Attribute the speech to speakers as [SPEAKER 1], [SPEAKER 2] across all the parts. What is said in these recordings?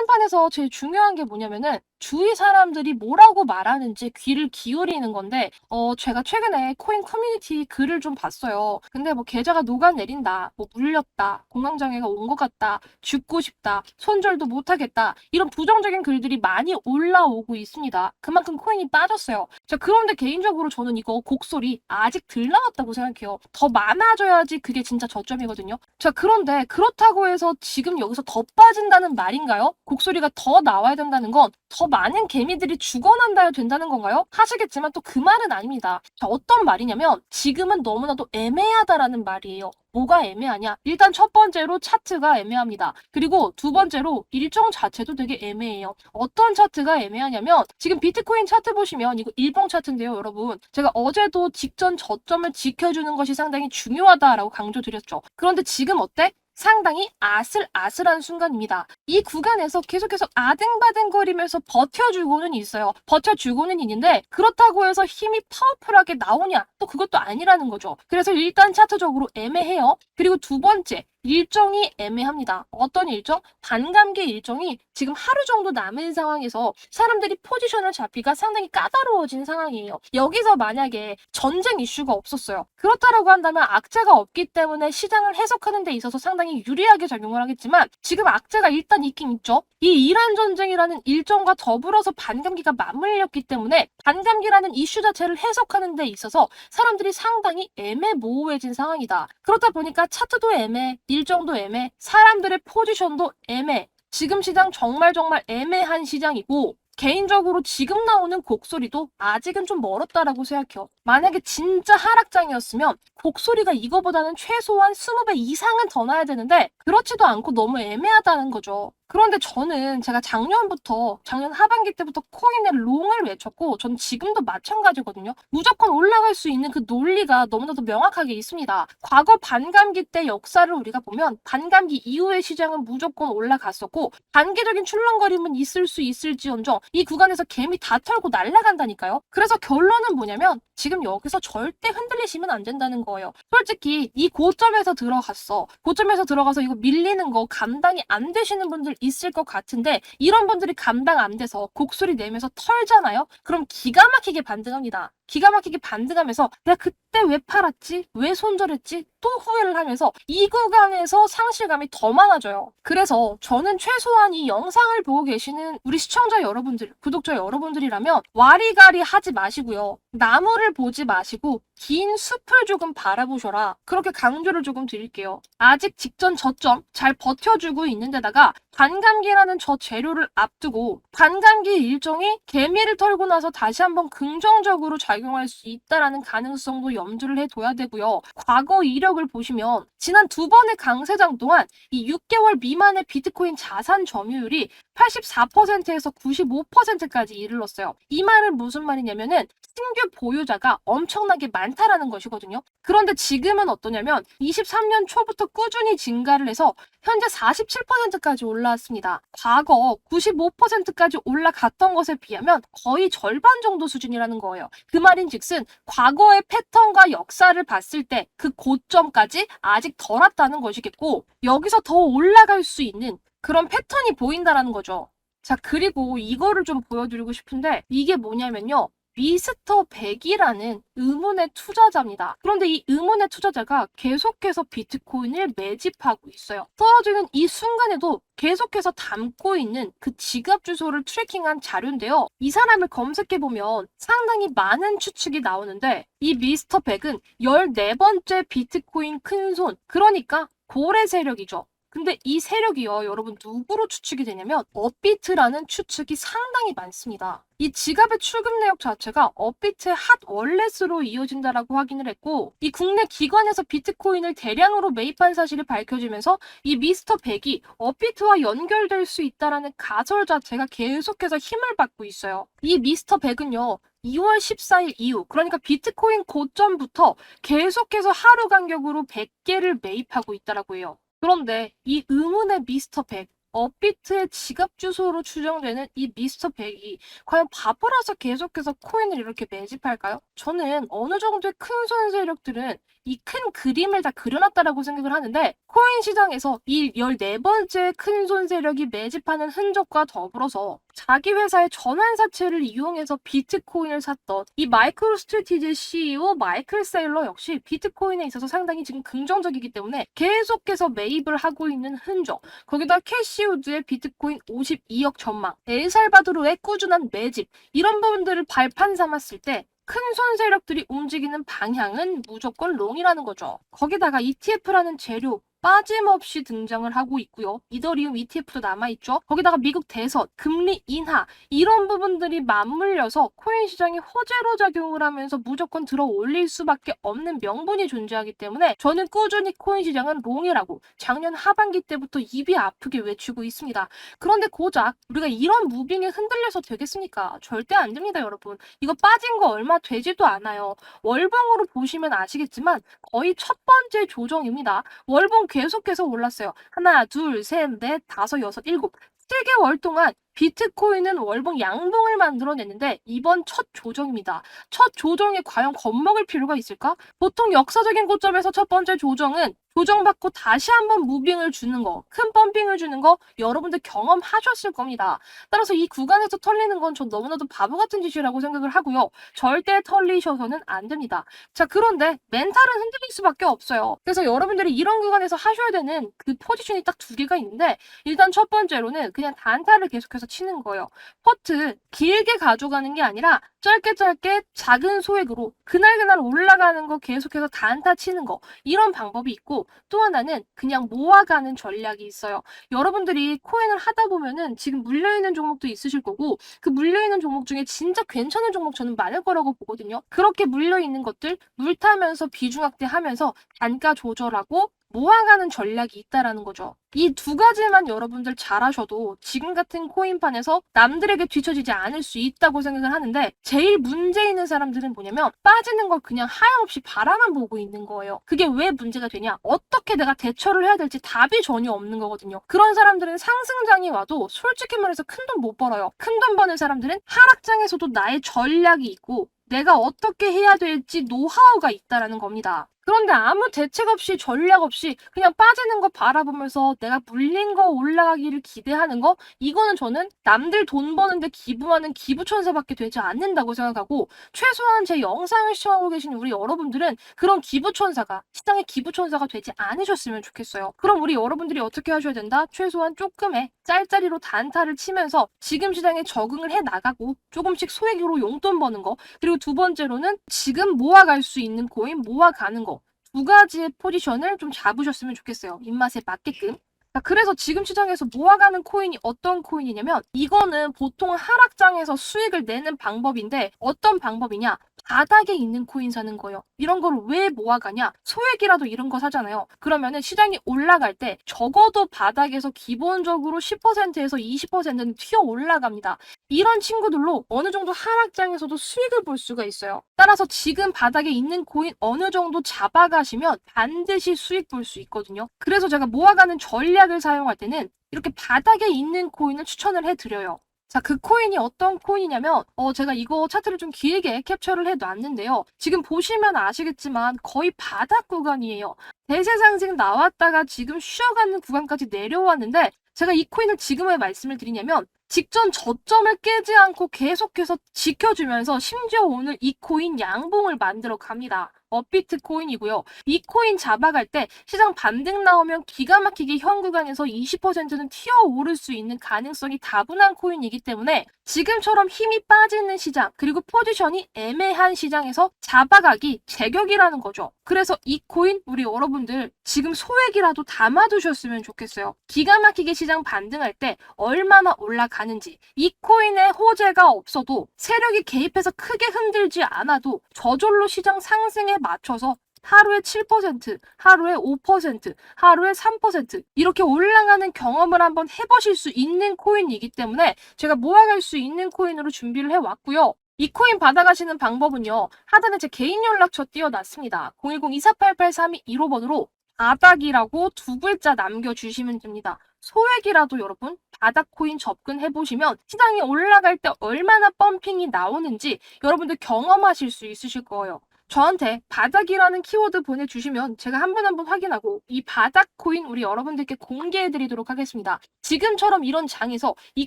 [SPEAKER 1] 코인판에서 제일 중요한 게 뭐냐면은 주위 사람들이 뭐라고 말하는지 귀를 기울이는 건데 어 제가 최근에 코인 커뮤니티 글을 좀 봤어요. 근데 뭐 계좌가 녹아내린다, 뭐 물렸다, 공황장애가 온 것 같다, 죽고 싶다, 손절도 못하겠다 이런 부정적인 글들이 많이 올라오고 있습니다. 그만큼 코인이 빠졌어요. 자 그런데 개인적으로 저는 이거 곡소리 아직 덜 나왔다고 생각해요. 더 많아져야지 그게 진짜 저점이거든요. 자 그런데 그렇다고 해서 지금 여기서 더 빠진다는 말인가요? 곡소리가 더 나와야 된다는 건더 많은 개미들이 죽어난다야 된다는 건가요? 하시겠지만 또 그 말은 아닙니다. 자, 어떤 말이냐면 지금은 너무나도 애매하다라는 말이에요. 뭐가 애매하냐? 일단 첫 번째로 차트가 애매합니다. 그리고 두 번째로 일정 자체도 되게 애매해요. 어떤 차트가 애매하냐면 지금 비트코인 차트 보시면 이거 일봉 차트인데요, 여러분. 제가 어제도 직전 저점을 지켜주는 것이 상당히 중요하다라고 강조드렸죠. 그런데 지금 어때? 상당히 아슬아슬한 순간입니다. 이 구간에서 계속해서 아등바등거리면서 버텨주고는 있어요. 버텨주고는 있는데 그렇다고 해서 힘이 파워풀하게 나오냐? 또 그것도 아니라는 거죠. 그래서 일단 차트적으로 애매해요. 그리고 두 번째, 일정이 애매합니다. 어떤 일정? 반감기 일정이 지금 하루 정도 남은 상황에서 사람들이 포지션을 잡기가 상당히 까다로워진 상황이에요. 여기서 만약에 전쟁 이슈가 없었어요. 그렇다라고 한다면 악재가 없기 때문에 시장을 해석하는 데 있어서 상당히 유리하게 작용을 하겠지만 지금 악재가 일단 있긴 있죠. 이 이란 전쟁이라는 일정과 더불어서 반감기가 맞물렸기 때문에 반감기라는 이슈 자체를 해석하는 데 있어서 사람들이 상당히 애매모호해진 상황이다. 그렇다 보니까 차트도 애매, 일정도 애매, 사람들의 포지션도 애매. 지금 시장 정말 정말 애매한 시장이고 개인적으로 지금 나오는 곡소리도 아직은 좀 멀었다라고 생각해요. 만약에 진짜 하락장이었으면 곡소리가 이거보다는 최소한 20배 이상은 더 나야 되는데 그렇지도 않고 너무 애매하다는 거죠. 그런데 저는 제가 작년부터 작년 하반기 때부터 코인의 롱을 외쳤고 전 지금도 마찬가지거든요. 무조건 올라갈 수 있는 그 논리가 너무나도 명확하게 있습니다. 과거 반감기 때 역사를 우리가 보면 반감기 이후의 시장은 무조건 올라갔었고 단기적인 출렁거림은 있을 수 있을지언정 이 구간에서 개미 다 털고 날아간다니까요. 그래서 결론은 뭐냐면 지금 여기서 절대 흔들리시면 안 된다는 거예요. 솔직히 이 고점에서 들어갔어. 고점에서 들어가서 이거 밀리는 거 감당이 안 되시는 분들 있을 것 같은데 이런 분들이 감당 안 돼서 곡소리 내면서 털잖아요. 그럼 기가 막히게 반등합니다. 기가 막히게 반등하면서 내가 그때 왜 팔았지? 왜 손절했지? 또 후회를 하면서 이 구간에서 상실감이 더 많아져요. 그래서 저는 최소한 이 영상을 보고 계시는 우리 시청자 여러분들, 구독자 여러분들이라면 와리가리 하지 마시고요. 나무를 보지 마시고 긴 숲을 조금 바라보셔라. 그렇게 강조를 조금 드릴게요. 아직 직전 저점 잘 버텨주고 있는데다가 반감기라는 저 재료를 앞두고 반감기 일정이 개미를 털고 나서 다시 한번 긍정적으로 작용 할 수 있다라는 가능성도 염두를 해둬야 되고요. 과거 이력을 보시면 지난 두 번의 강세장 동안 이 6개월 미만의 비트코인 자산 점유율이 84%에서 95%까지 이르렀어요. 이 말은 무슨 말이냐면은 신규 보유자가 엄청나게 많다라는 것이거든요. 그런데 지금은 어떠냐면 23년 초부터 꾸준히 증가를 해서 현재 47%까지 올라왔습니다. 과거 95%까지 올라갔던 것에 비하면 거의 절반 정도 수준이라는 거예요. 그 말인 즉슨 과거의 패턴과 역사를 봤을 때 그 고점까지 아직 덜 왔다는 것이겠고 여기서 더 올라갈 수 있는 그런 패턴이 보인다라는 거죠. 자, 그리고 이거를 좀 보여드리고 싶은데 이게 뭐냐면요. 미스터 100이라는 의문의 투자자입니다. 그런데 이 의문의 투자자가 계속해서 비트코인을 매집하고 있어요. 떨어지는 이 순간에도 계속해서 담고 있는 그 지갑 주소를 트래킹한 자료인데요. 이 사람을 검색해보면 상당히 많은 추측이 나오는데 이 미스터 100은 14번째 비트코인 큰손, 그러니까 고래 세력이죠. 근데 이 세력이요, 여러분 누구로 추측이 되냐면 업비트라는 추측이 상당히 많습니다. 이 지갑의 출금 내역 자체가 업비트의 핫 월렛으로 이어진다라고 확인을 했고 이 국내 기관에서 비트코인을 대량으로 매입한 사실이 밝혀지면서 이 미스터 100이 업비트와 연결될 수 있다라는 가설 자체가 계속해서 힘을 받고 있어요. 이 미스터 100은요. 2월 14일 이후 그러니까 비트코인 고점부터 계속해서 하루 간격으로 100개를 매입하고 있다라고 해요. 그런데 이 의문의 미스터 100 업비트의 지갑 주소로 추정되는 이 미스터 백이 과연 바보라서 계속해서 코인을 이렇게 매집할까요? 저는 어느 정도의 큰손 세력들은 이 큰 그림을 다 그려놨다라고 생각을 하는데 코인 시장에서 이 14번째 큰 손 세력이 매집하는 흔적과 더불어서 자기 회사의 전환 사채를 이용해서 비트코인을 샀던 이 마이크로 스트레티지 CEO 마이클 세일러 역시 비트코인에 있어서 상당히 지금 긍정적이기 때문에 계속해서 매입을 하고 있는 흔적 거기다 캐시우드의 비트코인 52억 전망 엘살바도르의 꾸준한 매집 이런 부분들을 발판 삼았을 때 큰손 세력들이 움직이는 방향은 무조건 롱이라는 거죠. 거기다가 ETF라는 재료 빠짐없이 등장을 하고 있고요. 이더리움 ETF도 남아있죠. 거기다가 미국 대선, 금리 인하 이런 부분들이 맞물려서 코인 시장이 호재로 작용을 하면서 무조건 들어 올릴 수밖에 없는 명분이 존재하기 때문에 저는 꾸준히 코인 시장은 롱이라고 작년 하반기 때부터 입이 아프게 외치고 있습니다. 그런데 고작 우리가 이런 무빙에 흔들려서 되겠습니까? 절대 안 됩니다, 여러분. 이거 빠진 거 얼마 되지도 않아요. 월봉으로 보시면 아시겠지만 거의 첫 번째 조정입니다. 월봉 계속해서 올랐어요. 하나, 둘, 셋, 넷, 다섯, 여섯, 일곱. 7개월 동안 비트코인은 월봉 양봉을 만들어냈는데 이번 첫 조정입니다. 첫 조정에 과연 겁먹을 필요가 있을까? 보통 역사적인 고점에서 첫 번째 조정은 조정받고 다시 한번 무빙을 주는 거, 큰 펌핑을 주는 거 여러분들 경험하셨을 겁니다. 따라서 이 구간에서 털리는 건 전 너무나도 바보 같은 짓이라고 생각을 하고요. 절대 털리셔서는 안 됩니다. 자, 그런데 멘탈은 흔들릴 수밖에 없어요. 그래서 여러분들이 이런 구간에서 하셔야 되는 그 포지션이 딱 두 개가 있는데 일단 첫 번째로는 그냥 단타를 계속해서 치는 거예요. 퍼트 길게 가져가는 게 아니라 짧게 짧게 작은 소액으로 그날그날 올라가는 거 계속해서 단타 치는 거 이런 방법이 있고 또 하나는 그냥 모아가는 전략이 있어요. 여러분들이 코인을 하다 보면은 지금 물려있는 종목도 있으실 거고 그 물려있는 종목 중에 진짜 괜찮은 종목 저는 많을 거라고 보거든요. 그렇게 물려있는 것들 물 타면서 비중 확대하면서 단가 조절하고 모아가는 전략이 있다라는 거죠. 이 두 가지만 여러분들 잘하셔도 지금 같은 코인판에서 남들에게 뒤처지지 않을 수 있다고 생각을 하는데 제일 문제 있는 사람들은 뭐냐면 빠지는 걸 그냥 하염없이 바라만 보고 있는 거예요. 그게 왜 문제가 되냐? 어떻게 내가 대처를 해야 될지 답이 전혀 없는 거거든요. 그런 사람들은 상승장이 와도 솔직히 말해서 큰 돈 못 벌어요. 큰 돈 버는 사람들은 하락장에서도 나의 전략이 있고 내가 어떻게 해야 될지 노하우가 있다라는 겁니다. 그런데 아무 대책 없이 전략 없이 그냥 빠지는 거 바라보면서 내가 물린 거 올라가기를 기대하는 거 이거는 저는 남들 돈 버는데 기부하는 기부천사밖에 되지 않는다고 생각하고 최소한 제 영상을 시청하고 계신 우리 여러분들은 그런 기부천사가 시장의 기부천사가 되지 않으셨으면 좋겠어요. 그럼 우리 여러분들이 어떻게 하셔야 된다? 최소한 조금의 짤짤이로 단타를 치면서 지금 시장에 적응을 해 나가고 조금씩 소액으로 용돈 버는 거 그리고 두 번째로는 지금 모아갈 수 있는 코인 모아가는 거 두 가지의 포지션을 좀 잡으셨으면 좋겠어요. 입맛에 맞게끔. 자, 그래서 지금 시장에서 모아가는 코인이 어떤 코인이냐면 이거는 보통 하락장에서 수익을 내는 방법인데 어떤 방법이냐? 바닥에 있는 코인 사는 거예요. 이런 걸 왜 모아가냐? 소액이라도 이런 거 사잖아요. 그러면은 시장이 올라갈 때 적어도 바닥에서 기본적으로 10%에서 20%는 튀어 올라갑니다. 이런 친구들로 어느 정도 하락장에서도 수익을 볼 수가 있어요. 따라서 지금 바닥에 있는 코인 어느 정도 잡아가시면 반드시 수익 볼 수 있거든요. 그래서 제가 모아가는 전략을 사용할 때는 이렇게 바닥에 있는 코인을 추천을 해드려요. 자, 그 코인이 어떤 코인이냐면, 어, 제가 이거 차트를 좀 길게 캡처를 해 놨는데요. 지금 보시면 아시겠지만 거의 바닥 구간이에요. 대세 상승 나왔다가 지금 쉬어가는 구간까지 내려왔는데, 제가 이 코인을 지금 왜 말씀을 드리냐면, 직전 저점을 깨지 않고 계속해서 지켜주면서 심지어 오늘 이 코인 양봉을 만들어 갑니다. 업비트 코인이고요. 이 코인 잡아갈 때 시장 반등 나오면 기가 막히게 현 구간에서 20%는 튀어 오를 수 있는 가능성이 다분한 코인이기 때문에 지금처럼 힘이 빠지는 시장 그리고 포지션이 애매한 시장에서 잡아가기 제격이라는 거죠. 그래서 이 코인 우리 여러분들 지금 소액이라도 담아두셨으면 좋겠어요. 기가 막히게 시장 반등할 때 얼마나 올라가는지 이 코인의 호재가 없어도 세력이 개입해서 크게 흔들지 않아도 저절로 시장 상승에 맞춰서 하루에 7%, 하루에 5%, 하루에 3% 이렇게 올라가는 경험을 한번 해보실 수 있는 코인이기 때문에 제가 모아갈 수 있는 코인으로 준비를 해왔고요. 이 코인 받아가시는 방법은요. 하단에 제 개인 연락처 띄워놨습니다. 010-2488-3215번으로 바닥이라고 두 글자 남겨주시면 됩니다. 소액이라도 여러분 바닥 코인 접근해 보시면 시장이 올라갈 때 얼마나 펌핑이 나오는지 여러분들 경험하실 수 있으실 거예요. 저한테 바닥이라는 키워드 보내주시면 제가 한 번 한 번 확인하고 이 바닥 코인 우리 여러분들께 공개해 드리도록 하겠습니다. 지금처럼 이런 장에서 이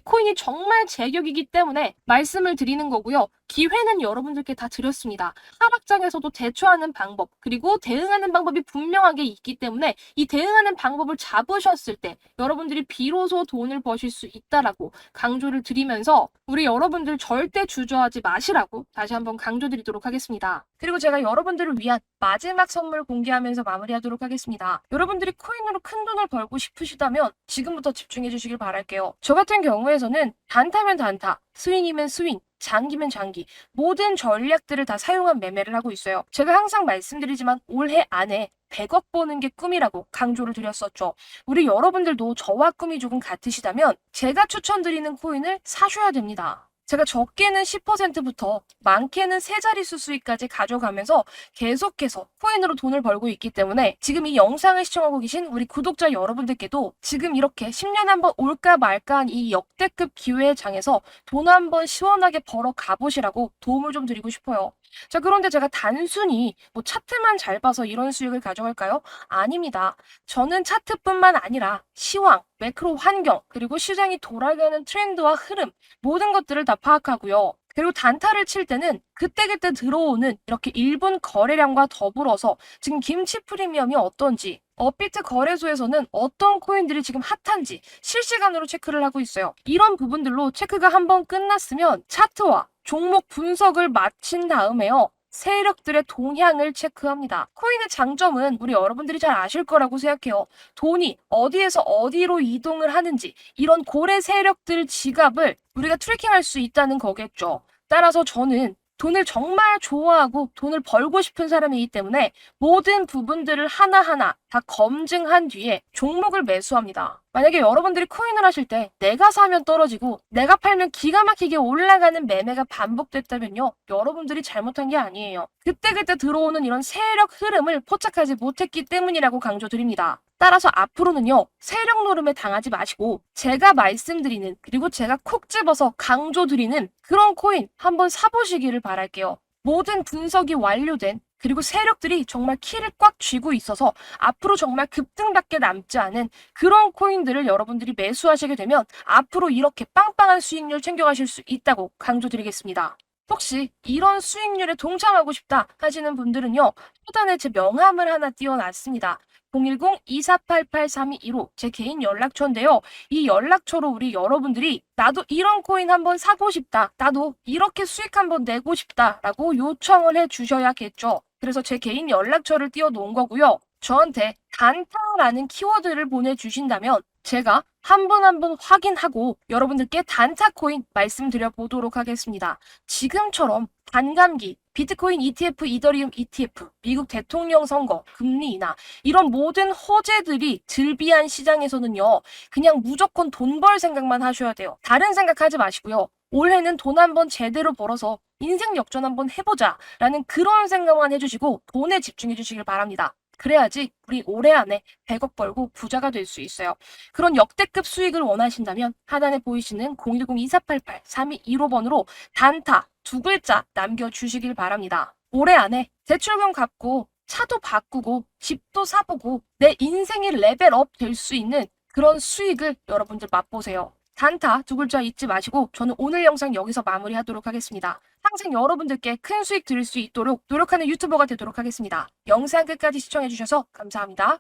[SPEAKER 1] 코인이 정말 제격이기 때문에 말씀을 드리는 거고요. 기회는 여러분들께 다 드렸습니다. 하락장에서도 대처하는 방법, 그리고 대응하는 방법이 분명하게 있기 때문에 이 대응하는 방법을 잡으셨을 때 여러분들이 비로소 돈을 버실 수 있다라고 강조를 드리면서 우리 여러분들 절대 주저하지 마시라고 다시 한번 강조드리도록 하겠습니다. 그리고 제가 여러분들을 위한 마지막 선물 공개하면서 마무리하도록 하겠습니다. 여러분들이 코인으로 큰 돈을 벌고 싶으시다면 지금부터 집중해 주시길 바랄게요. 저 같은 경우에서는 단타면 단타, 스윙이면 스윙, 장기면 장기 모든 전략들을 다 사용한 매매를 하고 있어요. 제가 항상 말씀드리지만 올해 안에 100억 버는 게 꿈이라고 강조를 드렸었죠. 우리 여러분들도 저와 꿈이 조금 같으시다면 제가 추천드리는 코인을 사셔야 됩니다. 제가 적게는 10%부터 많게는 세 자릿수 수익까지 가져가면서 계속해서 코인으로 돈을 벌고 있기 때문에 지금 이 영상을 시청하고 계신 우리 구독자 여러분들께도 지금 이렇게 10년에 한번 올까 말까 한 이 역대급 기회의 장에서 돈 한 번 시원하게 벌어 가보시라고 도움을 좀 드리고 싶어요. 자, 그런데 제가 단순히 뭐 차트만 잘 봐서 이런 수익을 가져갈까요? 아닙니다. 저는 차트뿐만 아니라 시황, 매크로 환경, 그리고 시장이 돌아가는 트렌드와 흐름, 모든 것들을 다 파악하고요. 그리고 단타를 칠 때는 그때그때 들어오는 이렇게 1분 거래량과 더불어서 지금 김치 프리미엄이 어떤지, 업비트 거래소에서는 어떤 코인들이 지금 핫한지 실시간으로 체크를 하고 있어요. 이런 부분들로 체크가 한번 끝났으면 차트와 종목 분석을 마친 다음에요. 세력들의 동향을 체크합니다. 코인의 장점은 우리 여러분들이 잘 아실 거라고 생각해요. 돈이 어디에서 어디로 이동을 하는지 이런 고래 세력들 지갑을 우리가 트래킹할 수 있다는 거겠죠. 따라서 저는 돈을 정말 좋아하고 돈을 벌고 싶은 사람이기 때문에 모든 부분들을 하나하나 다 검증한 뒤에 종목을 매수합니다. 만약에 여러분들이 코인을 하실 때 내가 사면 떨어지고 내가 팔면 기가 막히게 올라가는 매매가 반복됐다면요. 여러분들이 잘못한 게 아니에요. 그때그때 들어오는 이런 세력 흐름을 포착하지 못했기 때문이라고 강조드립니다. 따라서 앞으로는요, 세력 노름에 당하지 마시고, 제가 말씀드리는, 그리고 제가 콕 집어서 강조드리는 그런 코인 한번 사보시기를 바랄게요. 모든 분석이 완료된, 그리고 세력들이 정말 키를 꽉 쥐고 있어서 앞으로 정말 급등밖에 남지 않은 그런 코인들을 여러분들이 매수하시게 되면 앞으로 이렇게 빵빵한 수익률 챙겨가실 수 있다고 강조드리겠습니다. 혹시 이런 수익률에 동참하고 싶다 하시는 분들은요, 초단에 제 명함을 하나 띄워놨습니다. 010-2488-3215 제 개인 연락처인데요. 이 연락처로 우리 여러분들이 나도 이런 코인 한번 사고 싶다. 나도 이렇게 수익 한번 내고 싶다. 라고 요청을 해 주셔야겠죠. 그래서 제 개인 연락처를 띄워 놓은 거고요. 저한테 단타라는 키워드를 보내주신다면 제가 한번한번 확인하고 여러분들께 단타 코인 말씀드려 보도록 하겠습니다. 지금처럼 반감기, 비트코인 ETF, 이더리움 ETF, 미국 대통령 선거, 금리 인하 이런 모든 호재들이 즐비한 시장에서는요. 그냥 무조건 돈 벌 생각만 하셔야 돼요. 다른 생각하지 마시고요. 올해는 돈 한 번 제대로 벌어서 인생 역전 한번 해보자 라는 그런 생각만 해주시고 돈에 집중해 주시길 바랍니다. 그래야지 우리 올해 안에 100억 벌고 부자가 될 수 있어요. 그런 역대급 수익을 원하신다면 하단에 보이시는 010-2488-3215번으로 단타 두 글자 남겨주시길 바랍니다. 올해 안에 대출금 갚고 차도 바꾸고 집도 사보고 내 인생이 레벨업 될 수 있는 그런 수익을 여러분들 맛보세요. 단타 두 글자 잊지 마시고 저는 오늘 영상 여기서 마무리하도록 하겠습니다. 항상 여러분들께 큰 수익 드릴 수 있도록 노력하는 유튜버가 되도록 하겠습니다. 영상 끝까지 시청해주셔서 감사합니다.